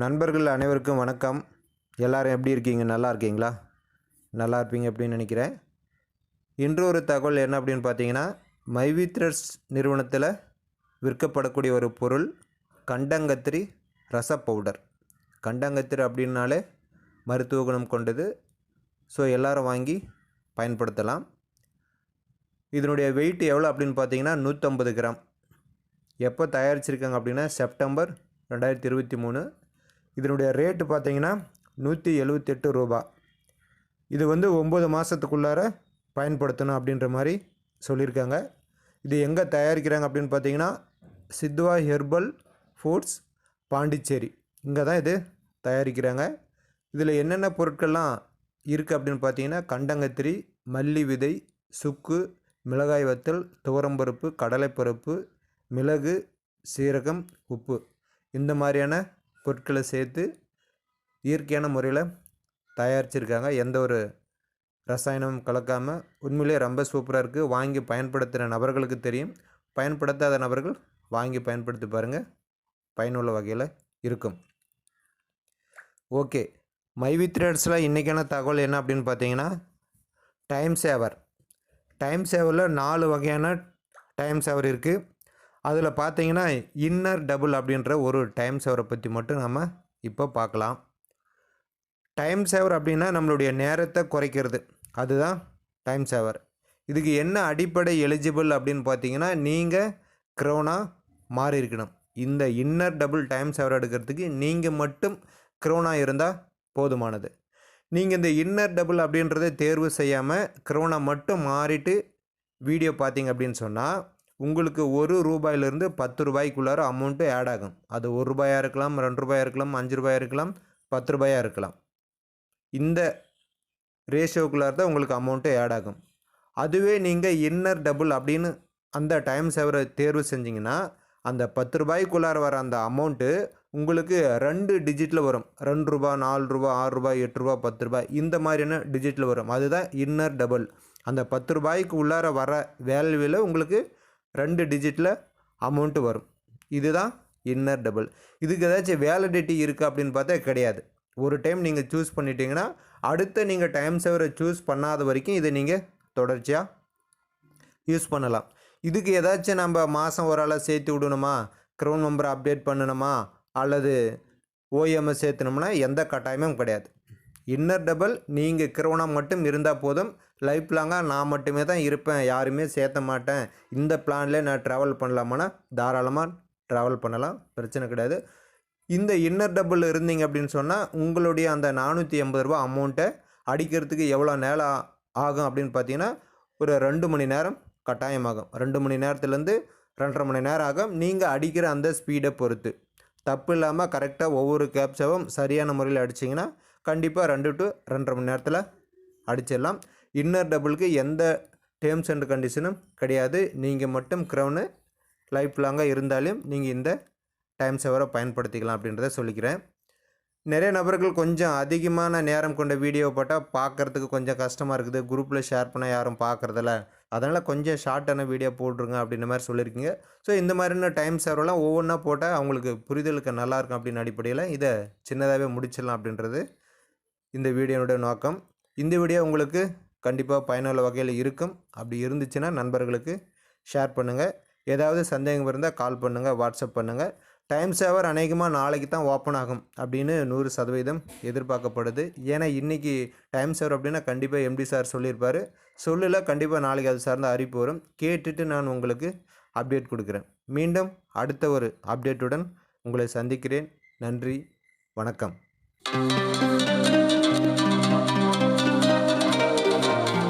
நண்பர்கள் அனைவருக்கும் வணக்கம். எல்லாரும் எப்படி இருக்கீங்க? நல்லா இருக்கீங்களா? நல்லா இருப்பீங்க அப்படின்னு நினைக்கிறேன். இன்று ஒரு தகவல் என்ன அப்படின்னு பார்த்தீங்கன்னா மைவித்ரஸ் நிறுவனத்தில் விற்கப்படக்கூடிய ஒரு பொருள் கண்டங்கத்திரி ரச பவுடர் கண்டங்கத்திரி அப்படின்னாலே மருத்துவ குணம் கொண்டது. ஸோ எல்லோரும் வாங்கி பயன்படுத்தலாம். இதனுடைய வெயிட் எவ்வளோ அப்படின்னு பார்த்தீங்கன்னா நூற்றம்பது கிராம். எப்போ தயாரிச்சிருக்காங்க அப்படின்னா செப்டம்பர் ரெண்டாயிரத்தி இருபத்தி மூணு இதனுடைய ரேட்டு பார்த்தீங்கன்னா நூற்றி எழுவத்தெட்டு ரூபா. இது வந்து ஒம்பது மாதத்துக்குள்ளார பயன்படுத்தணும் அப்படின்ற மாதிரி சொல்லியிருக்காங்க. இது எங்கே தயாரிக்கிறாங்க அப்படின்னு பார்த்தீங்கன்னா சித்வா ஹெர்பல் ஃபுட்ஸ் பாண்டிச்சேரி. இங்கே தான் இது தயாரிக்கிறாங்க. இதில் என்னென்ன பொருட்கள்லாம் இருக்குது அப்படின்னு பார்த்தீங்கன்னா கண்டங்கத்திரி மல்லி விதை சுக்கு மிளகாய் வத்தல் துவரம்பருப்பு கடலைப்பருப்பு மிளகு சீரகம் உப்பு. இந்த மாதிரியான பொருட்களை சேர்த்து இயற்கையான முறையில் தயாரிச்சிருக்காங்க. எந்த ஒரு ரசாயனமும் கலக்காமல் உண்மையிலே ரொம்ப சூப்பராக இருக்குது வாங்கி பயன்படுத்துகிற நபர்களுக்கு தெரியும். பயன்படுத்தாத நபர்கள் வாங்கி பயன்படுத்தி பாருங்கள் பயனுள்ள வகையில் இருக்கும். ஓகே. மைவி த்ரெட்ஸில் இன்றைக்கான தகவல் என்ன அப்படின்னு பார்த்தீங்கன்னா டைம் சேவர். டைம் சேவரில் நாலு வகையான டைம் சேவர் இருக்குது அதில் பார்த்தீங்கன்னா இன்னர் டபுள் அப்படின்ற ஒரு டைம் சேவரை பற்றி மட்டும் நம்ம இப்போ பார்க்கலாம் டைம் சேவர் அப்படின்னா நம்மளுடைய நேரத்தை குறைக்கிறது. அதுதான் டைம் சேவர் இதுக்கு என்ன அடிப்படை எலிஜிபிள் அப்படின்னு பார்த்தீங்கன்னா நீங்கள் க்ரோனாக மாறி இருக்கணும். இந்த இன்னர் டபுள் டைம் சேவர் எடுக்கிறதுக்கு நீங்கள் மட்டும் க்ரோனாக இருந்தால் போதுமானது. நீங்கள் இந்த இன்னர் டபுள் அப்படின்றத தேர்வு செய்யாமல் க்ரோனா மட்டும் மாறிட்டு வீடியோ பார்த்தீங்க அப்படின்னு சொன்னால் உங்களுக்கு ஒரு ரூபாயிலிருந்து பத்து ரூபாய்க்குள்ளார அமௌண்ட்டு ஆட் ஆகும். அது ஒரு ரூபாயாக இருக்கலாம் ரெண்டு ரூபாயாக இருக்கலாம் அஞ்சு ரூபாயாக இருக்கலாம் பத்து ரூபாயாக இருக்கலாம். இந்த ரேஷியோக்குள்ளார தான் உங்களுக்கு அமௌண்ட்டு ஆட் ஆகும். அதுவே நீங்கள் இன்னர் டபுள் அப்படின்னு அந்த டைம் சேவரை தேர்வு செஞ்சிங்கன்னா அந்த பத்து ரூபாய்க்குள்ளார வர அந்த அமௌண்ட்டு உங்களுக்கு ரெண்டு டிஜிட்டில் வரும். ரெண்டு ரூபா நாலு ரூபா ஆறு ரூபாய் எட்டு ரூபா பத்து ரூபாய் இந்த மாதிரியான டிஜிட்டில் வரும். அதுதான் இன்னர் டபுள் அந்த பத்து ரூபாய்க்கு உள்ளார வர வேல்யூவில் உங்களுக்கு ரெண்டு டிஜிட்டில் அமௌண்ட்டு வரும். இதுதான் இன்னர் டபுள் இதுக்கு ஏதாச்சும் வேலிடிட்டி இருக்குது அப்படின்னு பார்த்தா கிடையாது. ஒரு டைம் நீங்கள் சூஸ் பண்ணிட்டீங்கன்னா அடுத்த நீங்கள் டைம் சேவரை சூஸ் பண்ணாத வரைக்கும் இதை நீங்கள் தொடர்ச்சியாக யூஸ் பண்ணலாம். இதுக்கு ஏதாச்சும் நம்ம மாதம் ஒரு ஆளாக சேர்த்து விடணுமா? க்ரௌன் மெம்பரை அப்டேட் பண்ணணுமா? அல்லது ஓஎம்எஸ் சேர்த்தணும்னா எந்த கட்டாயமும் கிடையாது. இன்னர் டபுள் நீங்கள் க்ரௌனாக மட்டும் இருந்தால் போதும். லைஃப் லாங்காக நான் மட்டுமே தான் இருப்பேன் யாருமே சேர்த்த மாட்டேன். இந்த பிளான்லேயே நான் ட்ராவல் பண்ணலாமான்னா தாராளமாக ட்ராவல் பண்ணலாம் பிரச்சனை கிடையாது. இந்த இன்னர் டபுள் இருந்தீங்க அப்படின்னு சொன்னால் உங்களுடைய அந்த நானூற்றி எண்பது ரூபா அமௌண்ட்டை அடிக்கிறதுக்கு எவ்வளோ நேரம் ஆகும் அப்படின்னு பார்த்தீங்கன்னா ஒரு ரெண்டு மணி நேரம் கட்டாயமாகும். ரெண்டு மணி நேரத்துலேருந்து ரெண்டரை மணி நேரம் ஆகும். நீங்கள் அடிக்கிற அந்த ஸ்பீடை பொறுத்து. தப்பு இல்லாமல் கரெக்டாக ஒவ்வொரு கேப்சாவும் சரியான முறையில் அடிச்சிங்கன்னா கண்டிப்பாக ரெண்டு டு ரெண்டரை மணி நேரத்தில் அடிச்சிடலாம். இன்னர் டபுளுக்கு எந்த டேர்ம்ஸ் அண்ட் கண்டிஷனும் கிடையாது. நீங்கள் மட்டும் க்ரௌனு லைஃப் லாங்காக இருந்தாலும் நீங்கள் இந்த டைம் சேவரை பயன்படுத்திக்கலாம் அப்படின்றத சொல்லிக்கிறேன். நிறைய நபர்கள் கொஞ்சம் அதிகமான நேரம் கொண்ட வீடியோ போட்டால் பார்க்குறதுக்கு கொஞ்சம் கஷ்டமாக இருக்குது. குரூப்பில் ஷேர் பண்ண யாரும் பார்க்குறதில்ல. அதனால் கொஞ்சம் ஷார்ட்டான வீடியோ போட்டுருங்க அப்படின்ற மாதிரி சொல்லியிருக்கீங்க. ஸோ இந்த மாதிரியான டைம் சேவரெல்லாம் ஒவ்வொன்றா போட்டால் அவங்களுக்கு புரிதலுக்கு நல்லாயிருக்கும் அப்படின்னு அடிப்படையில் இதை சின்னதாகவே முடிச்சிடலாம் அப்படின்றது இந்த வீடியோனுடைய நோக்கம். இந்த வீடியோ உங்களுக்கு கண்டிப்பாக பயனுள்ள வகையில் இருக்கும். அப்படி இருந்துச்சுன்னா நண்பர்களுக்கு ஷேர் பண்ணுங்கள் ஏதாவது சந்தேகம் இருந்தால் கால் பண்ணுங்கள் வாட்ஸ்அப் பண்ணுங்கள் டைம் சேவர் அநேகமாக நாளைக்கு தான் ஓப்பன் ஆகும் அப்படின்னு நூறு சதவீதம் எதிர்பார்க்கப்படுது. ஏன்னா இன்றைக்கி டைம் சேவர் அப்படின்னா கண்டிப்பாக எம்டி சார் சொல்லியிருப்பார். சொல்லல கண்டிப்பாக நாளைக்கு அது சார்ந்த அறிவிப்பு வரும். கேட்டுட்டு நான் உங்களுக்கு அப்டேட் கொடுக்குறேன். மீண்டும் அடுத்த ஒரு அப்டேட்டுடன் உங்களை சந்திக்கிறேன். நன்றி வணக்கம்.